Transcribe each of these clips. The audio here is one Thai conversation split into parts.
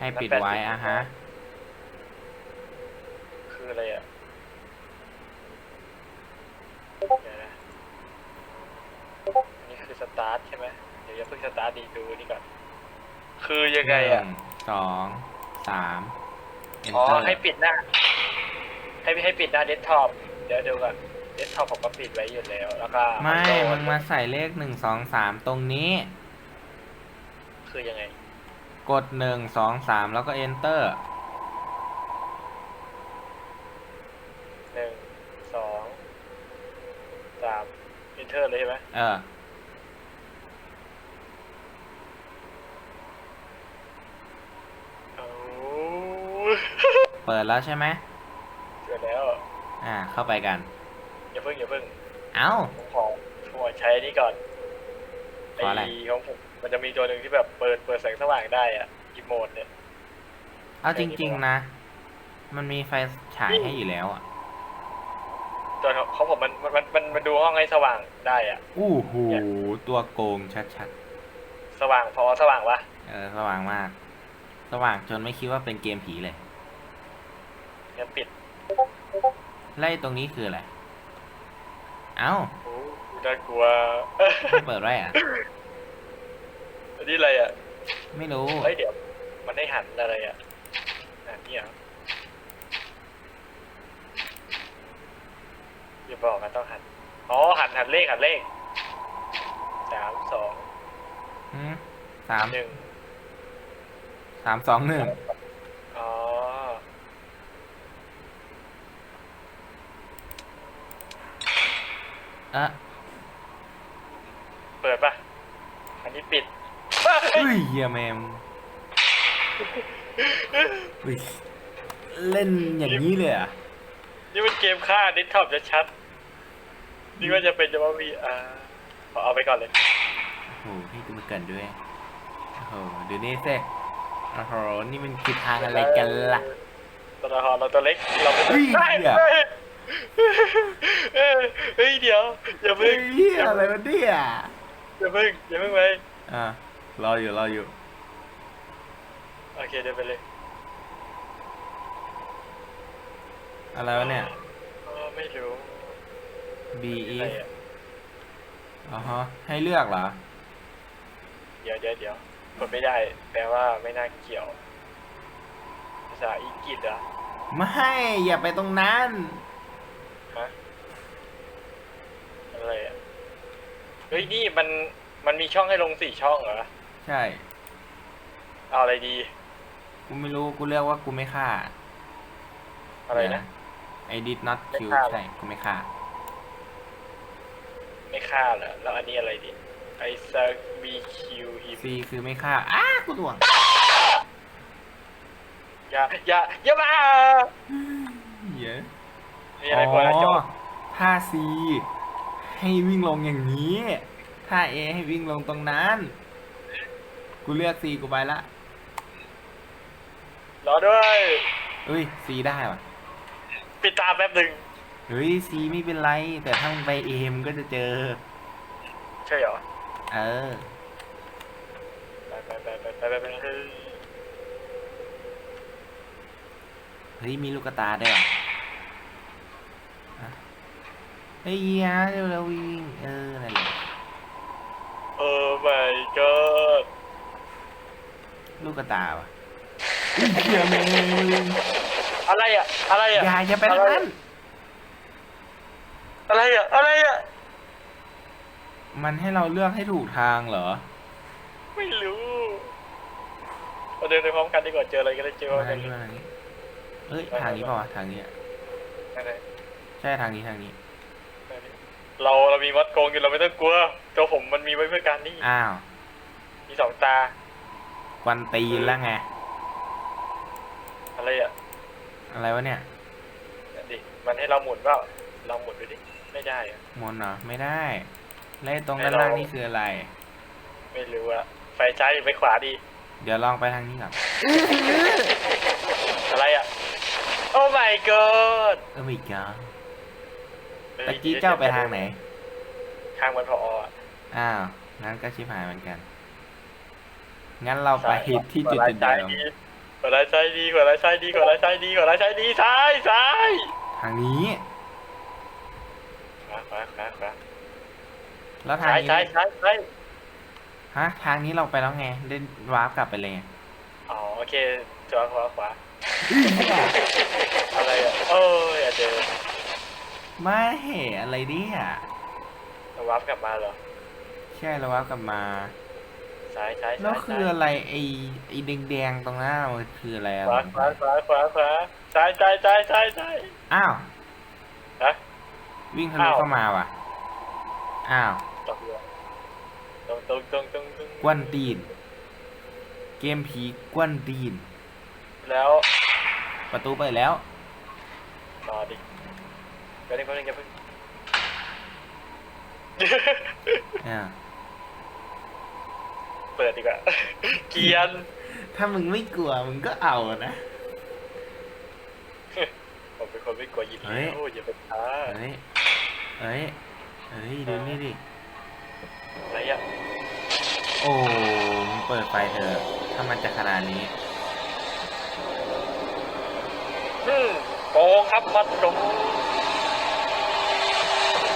ให้ปิดไว้อะฮะ คืออะไรอะเดี๋ยวนะนี่คือสตาร์ทใช่ไหมเดี๋ยวอย่าเพิ่งสตาร์ทดีดูนี่ก่อน คือยังไงอะ หนึ่สอง สามอ๋อ enter ให้ปิดหน้า ให้ให้ปิดหน้าเดสก์ท็อปเดี๋ยวดูก่อนเดสก์ท็อปผมก็ปิดไว้อยู่แล้วแล้วก็ไม่เอาโน้มึตงมาใส่เลขหนึ่งสองสามตรงนี้ คือยังไง กดหนึ่งสองสามแล้วก็ enter หนึ่งสองสาม enter เลยใช่ไหมเออ เอาเปิดแล้วใช่ไหมเจอแล้ว อ่า เข้าไปกัน อย่าเพิ่งอย่าเพิ่ง เอ้า ผมขอผมขอใช้นี่ก่อนขออะไร ของผม มันจะมีตัวหนึ่งที่แบบเปิดเปิดแสงสว่างได้อะอีโมดเนี่ย เอาจริง ๆ นะ มันมีไฟฉายให้อยู่แล้วอะตัวของผมมันมันมันมันมันดูห้องให้สว่างได้อะ อู้หูตัวโกงชัดสว่างพอสว่างวะๆเออสว่างมาก สว่างจนไม่คิดว่าเป็นเกมผีเลย งั้นปิดไล่ตรงนี้คืออะไร เอ้าโอ้น่ากลัวไม่เปิดไว้อะ อันนี้อะไรอะไม่รู้ เฮ้ยเดี๋ยว มันได้หันอะไรอะอะนี่เหรออย่าบอกนะต้องหัน อ๋อ หันหันเลขหันเลขสามสองหืมสามหนึ่งสามสองหนึ่งอ๋อเอะเปิดปะอันนี้ปิด เฮ้ยเฮียแมมเฮ้ยเล่นอย่างนี้เลยเหรอะนี่มันเกมฆ่าดิสท็อปจะชัดๆนี่ว่าจะเป็นจะว่ามีอ่าขอเอาไปก่อนเลยโอ้โหให้กูมาเกินด้วยโอ้โหดูนี่สิโอ้โหนี่มันคือทางอะไรกันล่ะตัวละครเราตัวเล็กเราเป็นเฮ้ยเฮ้ยเดี๋ยวเฮ้ย เฮ้ยเดี๋ยวอย่าเฮ้เพิ่ยงเหี้ยอะไรวะเนี่ยอย่าเพิ่งอย่าเพิ่งไปอะ รออยู่รออยู่ โอเคเดินไปเลยอะไรวะเนี่ยอ๋อไม่รู้ B อะไร E อะอ๋อฮะให้เลือกเหรอ เดี๋ยวเดี๋ยวเดี๋ยวกดไม่ได้ แปลว่าไม่น่าเกี่ยว ภาษาอังกฤษเหรอะไม่ อย่าไปตรงนั้น ฮะอะไรอะ เฮ้ย นี่มันมันมีช่องให้ลงสี่ช่องเหรอ ใช่ เอาอะไรดี กูไม่รู้ กูเลือกว่ากูไม่ฆ่าอะไรนะ ไอ did not ไม่ kill ฆ่า ใช่ กูไม่ฆ่า ไม่ฆ่าเหรอแล้วอันนี้อะไรดีไอซักบีคิวฮิม C คือไม่ฆ่า อ้า กูถ่วงอย่าอย่าอย่ามาเหี้ยมีอะไรพอแล้วจบถ้า C ให้วิ่งลงอย่างนี้ถ้า A ให้วิ่งลงตรงนั้น กูเลือก C กูไปละรอด้วย เอ้ย C ได้ว่ะปิดตาแป๊บหนึ่งเฮ้ย C ไม่เป็นไร แต่ถ้ามึงไป A มึงก็จะเจอ ใช่เหรอ เออ ไปไปไปไปไปไปไปเฮ้ยเฮ้ยมีลูกกระตาด้วยว่ะอะเฮ้ยเฮียเร็วเร็ววิ่งเออนั่นแหละ โอ้ my god ลูกกระตาว่ะเฮ้ยเฮียแมงอะไรอะ อะไรอะ อย่าอย่าไปทางนั้นอะไรอะ อะไรอะ มันให้เราเลือกให้ถูกทางเหรอ ไม่รู้เราเดินไปพร้อมกันดีกว่าเจออะไรก็ได้เจอมาว่าทากังนนี้มาทางนี้เอ้ยทางนี้เปล่าวะทางนี้อะนั่นแหละใช่ทางนี้ทางนี้นั่นแหละเราเรามีมัดโกงอยู่เราไม่ต้องกลัวตัวผมมันมีไว้เพื่อการนี่อ้าวมีสองตาก วันตีนแล้วไง อะไรอะอะไรวะเนี่ยนั่นดิมันให้เราหมุนเปล่าลองหมุนดูดิไม่ได้อะ มนต์เหรอ ไม่ได้แล้วไอ้ตรงด้านให้เราล่างนี่คืออะไร ไม่รู้อะไฟซ้ายหรือไฟขวาดี เดี๋ยวลองไปทางนี้ก่อนอะไรอะ โอ้ my god เออไม่จ้าตะกี้เจ้าไปทางไหน ทางมันพออะอ้าวงั้นก็ชิบหายเหมือนกัน งั้นเราไปที่จุดจุดซ้าเดิยมดีขวาร้ายซ้ายดีขวาร้ายซ้ายดีขวาร้ายซ้ายดีขวาร้ายซ้ายดีซ้ายซ้ายทางนี้ขวาขวาขวาขวาแล้วทางซ้ายนี้ซ้ายซ้ายซ้ายฮะทางนี้เราไปแล้วไงได้วาร์ปกลับไปเลยไงอ๋อโอเคขวาขวาขวาอะไรอะโอ้ยอย่าเดินไม่อะไรเนี่ยเราวับกลับมาเหรอใช่เราวาร์ปกลับมา ซ้ายซ้ายแล้วซ้ายคืออะไรไอ้ไอ้แดงๆตรงหน้ามันคืออะไรอะขวาขวาขวาขวาขวาซ้ายซ้ายซ้ายซ้ายซ้ายอ้าว ฮะ วิ่งทะลุอ้าว เข้ามาว่ะ อ้าวตกเรือตรงตรงตรงตรงตรงกวนตีน เกมผีกวนตีน แล้วประตูเปิดแล้วรอดิก็นึงก็นึงอย่าเพิ่ง อ่า เปิดดีกว่าเกรียน ถ้ามึงไม่กลัวมึงก็เอานะผมเป็นคนไม่กลัวยินเฮ้ยโอ้ยอย่าไปท้าเอ้ยเอ้ยเอ้ยดูนี่ดิอะไรอะโอ้มึงเปิดไฟเถอะถ้ามันจะขนาดนี้อืมโกงครับมัดจม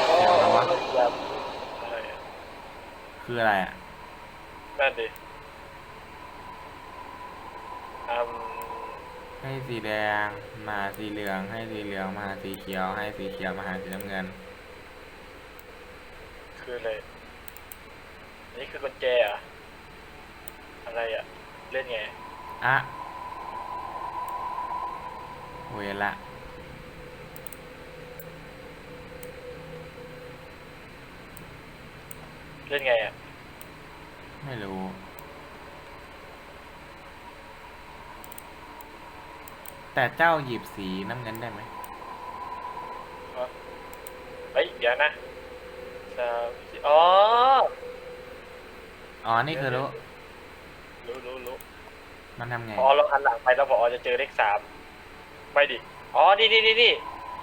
โอ้เดี๋ยวนะวะแบบอะไรอะคืออะไรอะ นั่นดิอืมให้สีแดงมาสีเหลือง ให้สีเหลืองมาหาสีเขียว ให้สีเขียวมาหาสีน้ำเงิน คืออะไรอันนี่คือกุญแจเหรอะอะไรอะ เล่นไง อะเวละเล่นไงอะ ไม่รู้ แต่เจ้าหยิบสีน้ำเงินได้ไหมเฮ้ยเดี๋ยวนะสามสี่อ๋อ อ๋อ นี่คือรู้ รู้รู้รู้มันทำไง พอเราหันหลังไปแล้วพอจะเจอเลขสามไม่ดิ อ๋อ นี่นี่นี่นี่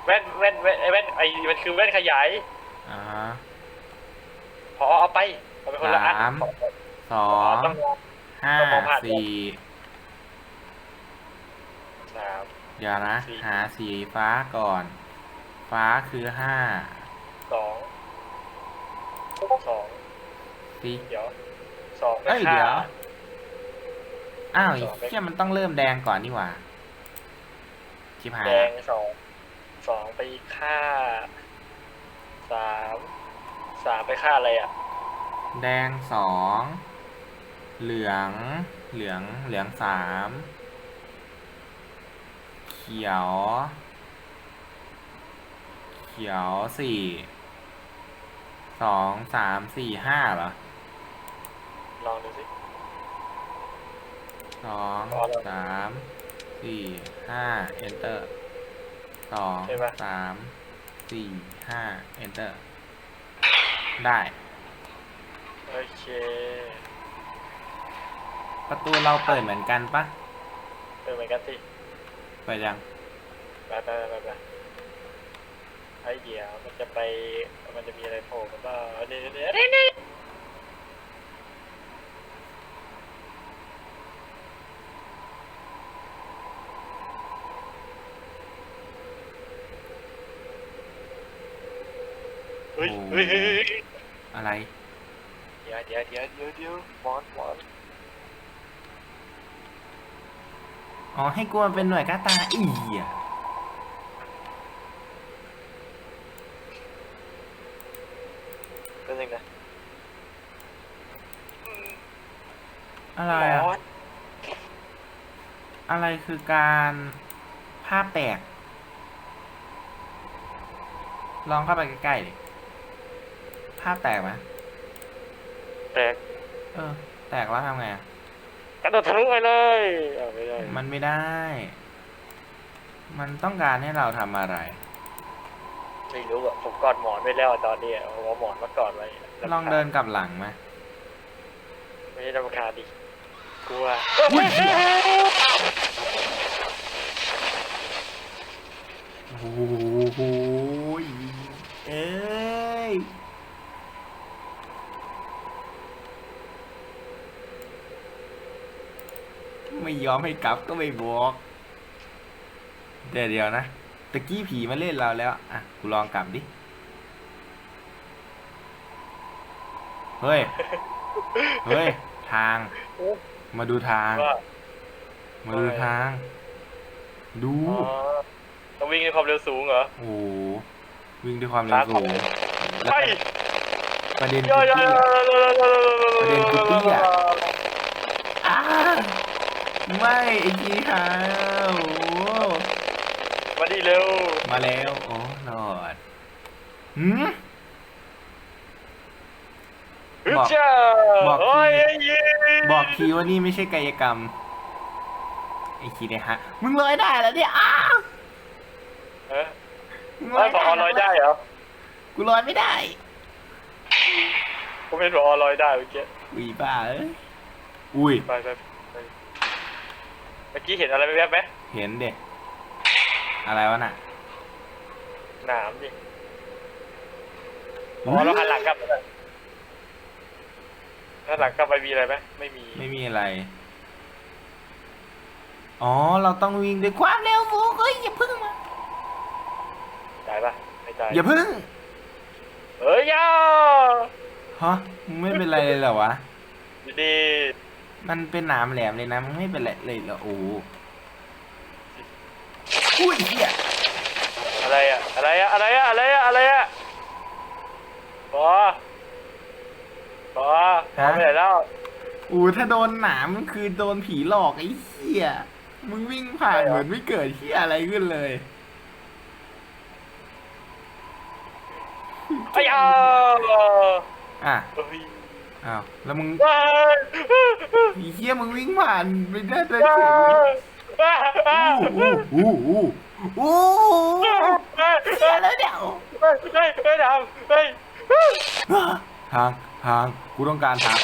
แว่นแว่นแว่นไอ้แว่นไอ้มันคือแว่นขยาย อ่า พอเอาไปเอาไปคนละอันสาม สออ๋องต้อง ห้าต้องมองผ่าน สี่สาม เดี๋ยวนะสี่ หาสีฟ้าก่อน ฟ้าคือห้าสองสองสีเดี๋ยวสองไปเอ้ยฆ่า เดี๋ยวอ้าวไอ้สองไปเชี่ยมันต้องเริ่มแดงก่อนนี่หว่าชิบหายแดละงสองสองไปฆ่าสามสามไปฆ่าอะไรอะ แดงสอง เหลือง เหลือง เหลืองสาม เขียว เขียวสี่ สอง สาม สี่ ห้าเหรอ ลองดูสิ สอง พอแล้ว สาม สี่ ห้า enter สอง ใช่ปะ สาม สี่ ห้า enter ได้ โอเค ประตูเราเปิดเหมือนกันปะเป็นเหมือนกันสิเปิดยังไปไปไปไปไอ้เดี๋ยวมันจะไปมันจะมีอะไรโผล่มาบ้างอันนี้นี่นี่นี่เฮ้ยเฮ้ยเฮ้ยเฮ้ยอะไร เดี๋ยวเดี๋ยวเดี๋ยวเดี๋ยวเดี๋ยวมอนม อนอ๋อ ให้กลัวเป็นหน่วยกล้าตาอีอะเป็นยังไงอะไรอะมอนอะไรคือการภาพแตก ลองเข้าไปใกล้ๆดิภาพแตกไหมแตก เออ แตกแล้วทำไงอะ กระโดดทะลุไปเลยเอาไม่ได้มันไม่ได้ มันต้องการให้เราทำอะไร ไม่รู้อะผมกอดหมอนไว้แล้วอะตอนนี้อะผมเอาหมอนมากอดไว้ลองเดินกลับหลังไหมไม่ได้รำคาญดิกลัวอุ๊ยเหี้ยโอ้โหยเอ้ย อ ไม่ ยอมให้กลับก็ไม่บอกเดี๋ยวเดี๋ยวนะตะกี้ผีมาเล่นเราแล้ว อะ กูลองกลับดิ เฮ้ย เฮ้ย ทาง มาดูทางว่ามาดูทาง ดูอ๋อต้องวิ่งด้วยความเร็วสูงเหรอ โอ้โหวิ่งด้วยความเร็วสูงแล้วไปประเด็นย่คืออย่อที่ย่อประเด็นคือเตี้ยอ้า ไม่ไอ้กีหาวโอ้โหมาดีเร็วมาแล้วโอ้รอดหืมฮึบอกจ้าบอกทีโอ้ยเย้บอกทีว่านี่ไม่ใช่กายกรรม ไอ้คีเนี่ยฮะ มึงลอยได้แล้วเนี่ยอ้าวเอ๊ะมึงไอ้ยพอลอยได้เหรอ กูลอยไม่ได้ผมเป็นพอลอยได้เมื่อกี้ อุ้ยบ้าเอ้ยอุ้ย ไปไปไป เมื่อกี้เห็นอะไรแวบๆไหมเห็นเด็อะไรวะน่ะหนามดิอ๋อเราหันหลังกลับไปเลยหันหลังกลับไปมีอะไรไหมไม่มี ไม่มีอะไร อ๋อ เราต้องวิ่งด้วยความเร็วฟูเฮ้ยอย่าพึ่งมาจ่ายปะไม่จ่ายอย่าพึ่งเฮ้ยย่าฮะมึงไม่เป็นไรเลยเหรอวะอยู่ดี มันเป็นหนามแหลมเลยนะ มันไม่เป็นไรเลยเหรอโอ้โหอุ้ยเหี้ยอะไรอะอะไรอะอะไรอะอะไรอะอะไรอะบอปอปอไปไหนแล้วอู้ถ้าโดนหนามมันคือโดนผีหลอกไอ้เหี้ยมึงวิ่งผ่านใช่เหรอเหมือนไม่เกิดเหี้ยอะไรขึ้นเลยไอ้ยาอะเฮ้ยอ้าวแล้วมึง ว้ายไอ้เหี้ยมึงวิ่งผ่านไปได้ได้ว้าเฉยเลยว้าว้าอู้อู้อู้อู้เหี้ยแล้วเดี๋ยวเฮ้ยเฮ้ยเฮ้ยดำเฮ้ยทางทางกูต้องการทาง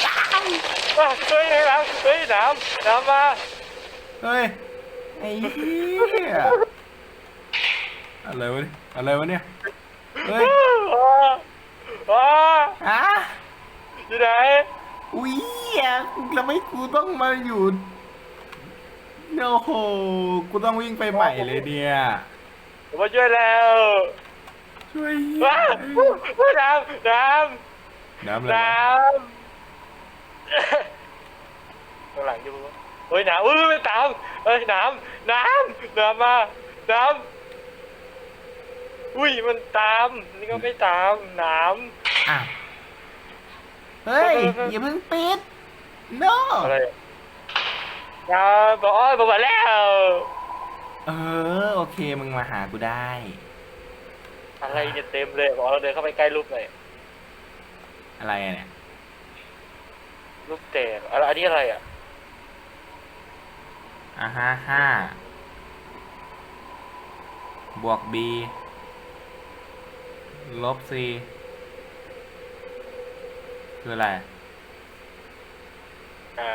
เฮ้ยเฮ้ยดำเฮ้ยดำดำมาเฮ้ยไอ้เหี้ยอะไรวะเนี่ยอะไรวะเนี่ยเฮ้ยว้าว้าฮะอยู่ไหน อุ้ยอะแล้วไม่กูต้องมาอยู่โอ้โหกูต้องวิ่งไปใหม่เลยเนี่ยผมมาช่วยแล้วช่วยว้าว้าดำดำน้ำเลยน้ำข้างหลังอยู่ปะเฮ้ยน้ำอุ้ยไม่ตามเฮ้ยน้ำน้ำน้ำมาน้ำอุ้ยมันตามนี่ก็ไม่ตามน้อะ เฮ้ยอย่าเพิ่งปิด no ำอะไรน้ำบอกอ้อยบอกมาแล้ว เออ โอเค มึงมาหากูได้ อะไรเนี่ยเต็มเลยบอกเราเดินเข้าไปใกล้รูปหน่อยอะไรอะเนี่ยรูปแตกอะไรอันนี้อะไรอะอะห้าห้าบวก b ลบ c คืออะไร อ่า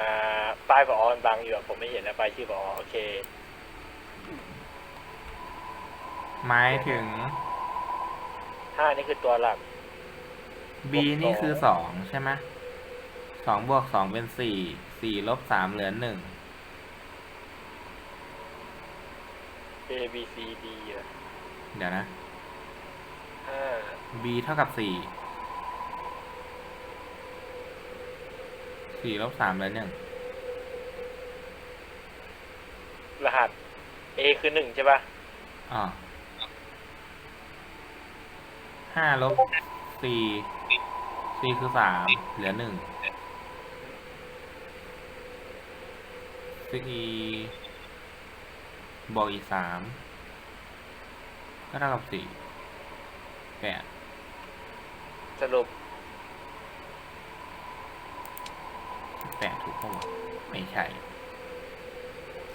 ป้ายบอกอ้อมันบังอยู่อะผมไม่เห็นนะป้ายชื่อบอกอ้อโอเค หมายถึง ห้านี่คือตัวหลัก b นี่คือสองใช่ไหมสองบวกสองเป็นสี่สี่ลบสามเหลือหนึ่ง A B C D อะเดี๋ยวนะ ห้า b เท่ากับสี่ สี่ลบสามเหลือหนึ่งรหัส A คือหนึ่งใช่ป่ะอ่าห้าลบสี่สี่คือสามเหลือหนึ่งสี่บอกอีกสามก็เท่ากับสี่แปดสรุป ปดถูกปะวะไม่ใช่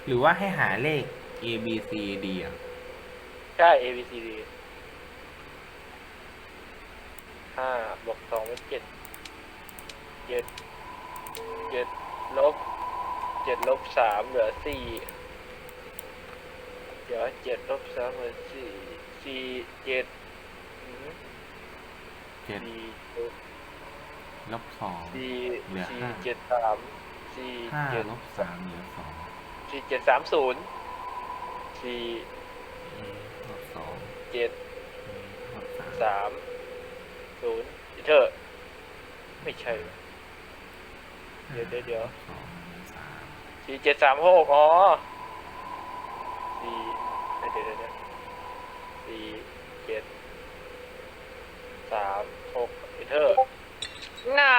หรือว่าให้หาเลข A B C D อะ ใช่ A B C D ห้าบวกสองเป็นเจ็ดเจ็ดเจ็ดลบเจ็ดลบสามเหลือสี่เดี๋ยวเจ็ดลบสามเหลือสี่สี่เจ็ดอืมเจ็ด สี่ลบ สองสี่เหลือสี่ห้าเจ็ดสามสี่ห้าเจ็ดลบสามเหลือสองสี่เจ็ดสามศูนย์สี่เอหกสองเจ็ดเอหกสามสามศูนย์อีเธอร์ไม่ใช่ เดี๋ยวเดี๋ยวเดี๋ยวสองสามสี่เจ็ดสามหกอ๋อสี่เดี๋ยวเดี๋ยวเดี๋ยวสี่เจ็ดสามหกอีเธอร์ น่า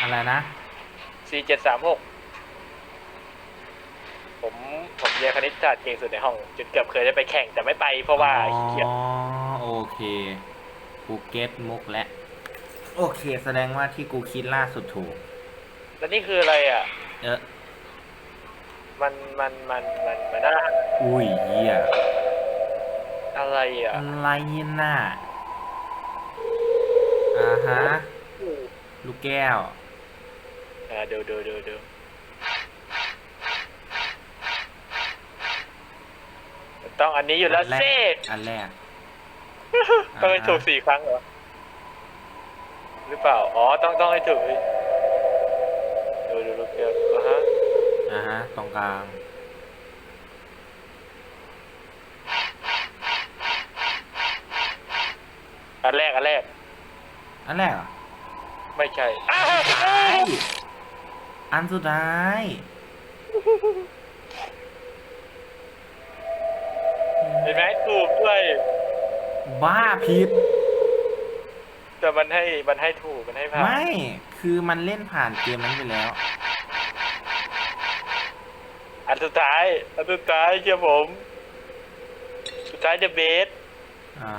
อะไรนะ สี่เจ็ดสามหกผมผมเรียนคณิตศาสตร์เก่งสุดในห้องจนเกือบเคยได้ไปแข่งแต่ไม่ไปเพราะว่าขี้เกียจอ๋อโอเค กูเก็ตมุกแล้วโอเค แสดงว่าที่กูคิดล่าสุดถูก แล้วนี่คืออะไรอะ เออมันมันมันมันมันน่าอุ้ยเหี้ยอะไรอะ อะไรน่ะอ่าฮะ ลูกแก้ว อ่าเดี๋ยวเดี๋ยวเดี๋ยวเดี๋ยวต้องอันนี้อยู่แล้วอันแรเซ่กอันแรกต้องให้ถูกสี่ครั้งเหรอ หรือเปล่า อ๋อ ต้องต้องให้ถูกเฮ้ยดูดูลูกเดียวอะฮะอ่าฮะ ตรงกลาง อันแรก อันแรก อันแรกเหรอ ไม่ใช่อ้าท้าวยอันสุดท้ายเห็นไหมถูกด้วย บ้าผิด แต่มันให้มันให้ถูกมันให้ผ่านไม่ คือมันเล่นผ่านเกมนั้นไปแล้ว อันสุดท้าย อันสุดท้ายเชื่อผม สุดท้ายเดอะเบสอ่า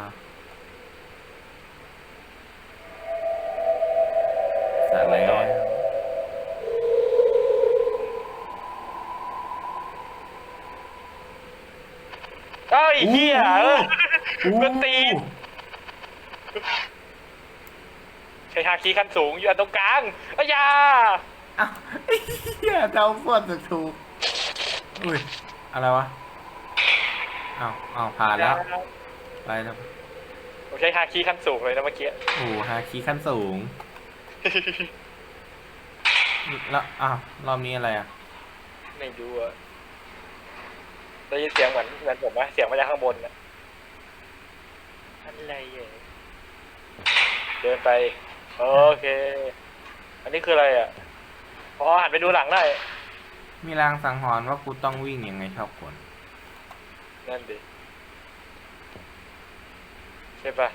สัตว์แล้วเอ้ยเฮียเอออู้กวนตีนใช้ฮาคีขั้นสูงอยู่อันตรงกลางอ้ยาอ้าวไอ้เหี้ยเดาโคตรถูกอุ้ย อะไรวะอ้าวอ้าวผ่านแล้ว ไปแล้วผมใช้ฮาคีขั้นสูงเลยนะเมื่อกี้ โอ้โหฮาคีขั้นสูง แล้วอ้าวรอบนี้อะไรอะ ไม่รู้อะได้ยินเสียงเหมือนเหมือนผมไหมเสียงมาจากข้างบนอะอะไรอะเดินไป โอเค อันนี้คืออะไรอะพอหันไปดูหลังได้ มีรางสังหรณ์ว่ากูต้องวิ่งยังไงชอบคนนั่นดิ ใช่ปะ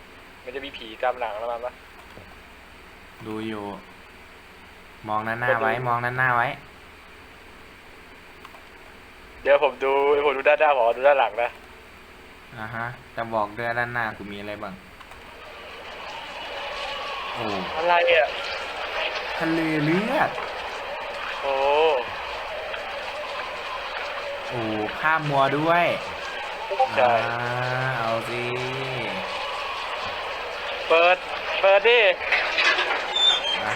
มันจะมีผีตามหลังแล้วมันปะ ดูอยู่ มองหน้าหน้าไว้ มองหน้าหน้าไว้ เดี๋ยวผมดูผมดูด้านหน้าผมดูด้านหลังนะอ่าฮะ จะบอกด้วยด้านหน้ากูมีอะไรบ้าง โอ้อะไรอะทะเลเลือด โอ้โอ้ภาพมัวด้วยใช่อ่าเอาสิเปิดเปิดดิ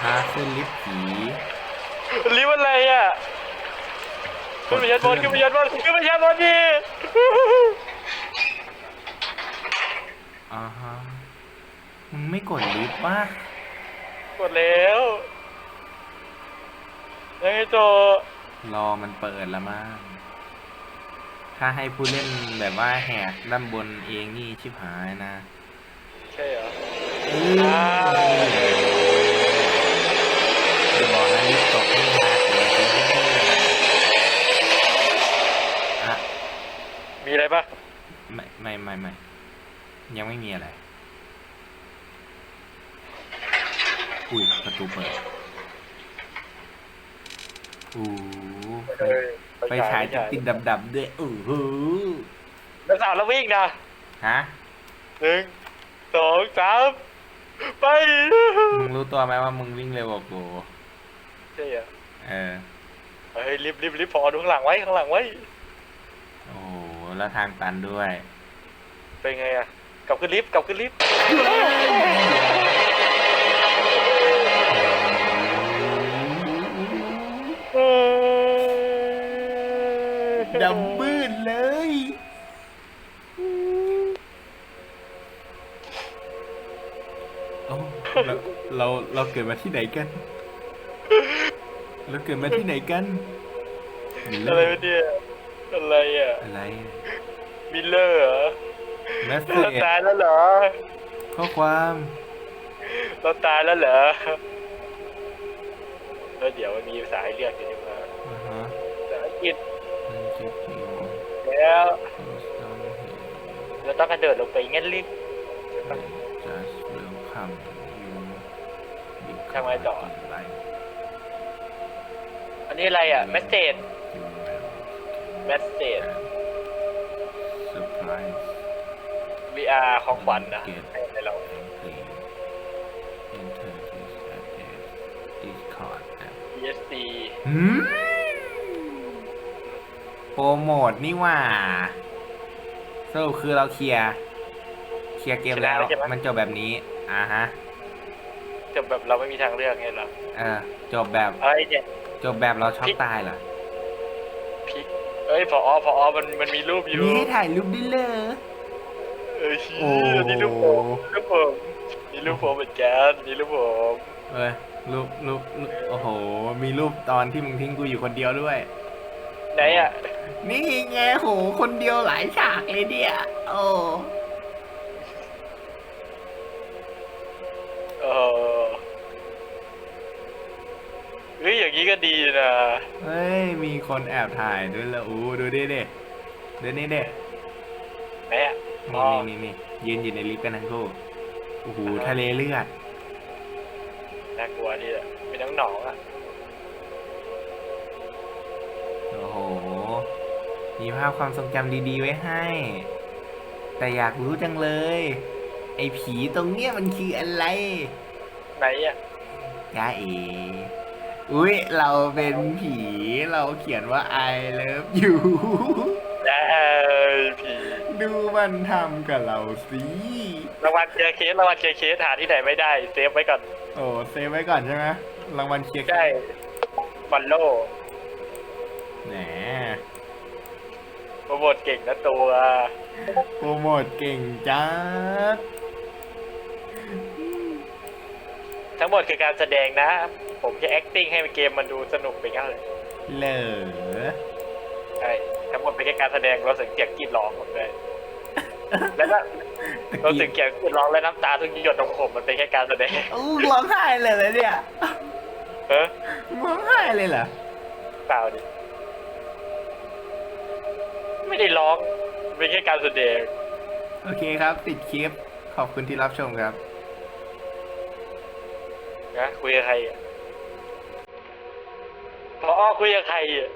อ่าฮะขึ้นลิฟต์ผีรีบอะไรอะขึ้นไปชั้นบนขึ้นไปชั้นบนขึ้นไปชั้นบนดิอ่าฮะมึงไม่กดลิฟต์วะกดแล้วยังไงต่อรอมันเปิดละมั้งถ้าให้ผู้เล่นแบบว่าแหกด้านบนเองนี่ชิบหายนะ ใช่เหรออือ จะบอกนะลิฟต์ตกไม่หักเลยอะมีอะไรปะไม่ไม่ไม่ไม่ยังไม่มีอะไร อุ้ยประตูเปิดโอ้โหไฟฉายติดติดดับดับๆด้วยโอ้โหแล้วสาวแล้ววิ่งนะฮะหนึ่งสองสามไป มึงรู้ตัวไหมว่ามึงวิ่งเร็วกว่ากู เหรอเออ เฮ้ยรีบรีบรีบพอดูข้างหลังไว้ข้างหลังไว้ โอ้โหแล้วทางตันด้วย เป็นไงอะกลับขึ้นลิฟต์กลับขึ้นลิฟต์ดำมืดเลย เอ้าเราเราเราเกิดมาที่ไหนกัน เราเกิดมาที่ไหนกันอะไรวะเนี่ย อะไรอะ อะไรมิลเลอร์เหรอ แมสเซเราจตายแล้วเหรอ ข้อความเราตายแล้วเหรอ แล้วเดี๋ยวมันมีภาษาให้เลือกอยู่นี่มาอ่าฮะภาษาอังกฤษมันจะเกี่ยวแล้วต้องเห็นเราต้องกระโดดลงไปงั้นลิฟ just welcome you ทำไงต่อไลฟ์อั นนี้อะไรอะเมสเซจ you เมสเซจ surprise VR ของขวัญนะให้เรา please enter this address discord app ESC หืมโปรโมทนี่หว่าสรุปคือเราเคลียร์เคลียร์เกมแล้วมันจบแบบนี้ อ่าฮะจบแบบเราไม่มีทางเลือกไงเหรอเออ จบแบบอะไรเนี่ย จบแบบเราช็อกตายเหรอพิกเอ้ยพอพอมันมันมีรูปอยู่มีให้ถ่ายรูปได้เลย เอ้ยโอ้นี่รูปผมรูปผมนี่รูปผมเหมือนกันนี่รูปผมเอ้ยรูปรูปรูปโอ้โห มีรูปตอนที่มึงทิ้งกูอยู่คนเดียวด้วย ไหนอะนี่ไงโห คนเดียวหลายฉากเลยเนี่ย โอ้ ฮ้ยอย่างนี้ก็ดีนะเฮ้ยมีคนแอบถ่ายด้วยละอู้ดูดิเด็ดูนี่เด็ไหนอะอ๋อ นี่นี่นี่ยืนอยู่ในลิฟต์กันทั้งคู่โอ้โหทะเลเลือดน่ากลัวดีอะมีน้องหนองอะโอ้โหมีภาพความทรงจำดีๆไว้ให้ แต่อยากรู้จังเลย ไอ้ผีตรงเนี้ยมันคืออะไรไหนอะจ้าเอ อุ้ยเราเป็นผีเราเขียนว่า I love you ได้ผีดูมันทำกับเราสิรางวัลเคลียร์เคสรางวัลเคลียร์เคสหาที่ไหนไม่ได้ เซฟไว้ก่อน โอ้เซฟไว้ก่อนใช่ไหมรางวัลเคลียร์ใช่ฟันโลแหมโปรโมทเก่งนะตัว โปรโมทเก่งจัด ทั้งหมดคือการแสดงนะ ผมแค่ acting ให้เกมมันดูสนุกไปงั้นเลยเหลอใช่ทั้งหมดเป็นแค่การแสดงเราถึงเสียงกรีดร้องหมดเลยแล้วก็เราถึงเสียงกรีดร้องและน้ำตาทุกหยดของผมมันเป็นแค่การแสดงอู้ร้องไห้เลยเหรอเนี่ยเออร้องไห้เลยเหรอเปล่าดิไม่ได้ร้องมันเป็นแค่การแสดงโอเคครับปิดคลิป ขอบคุณที่รับชมครับ นะคุยกับใครอะพอคุยกับใครอะ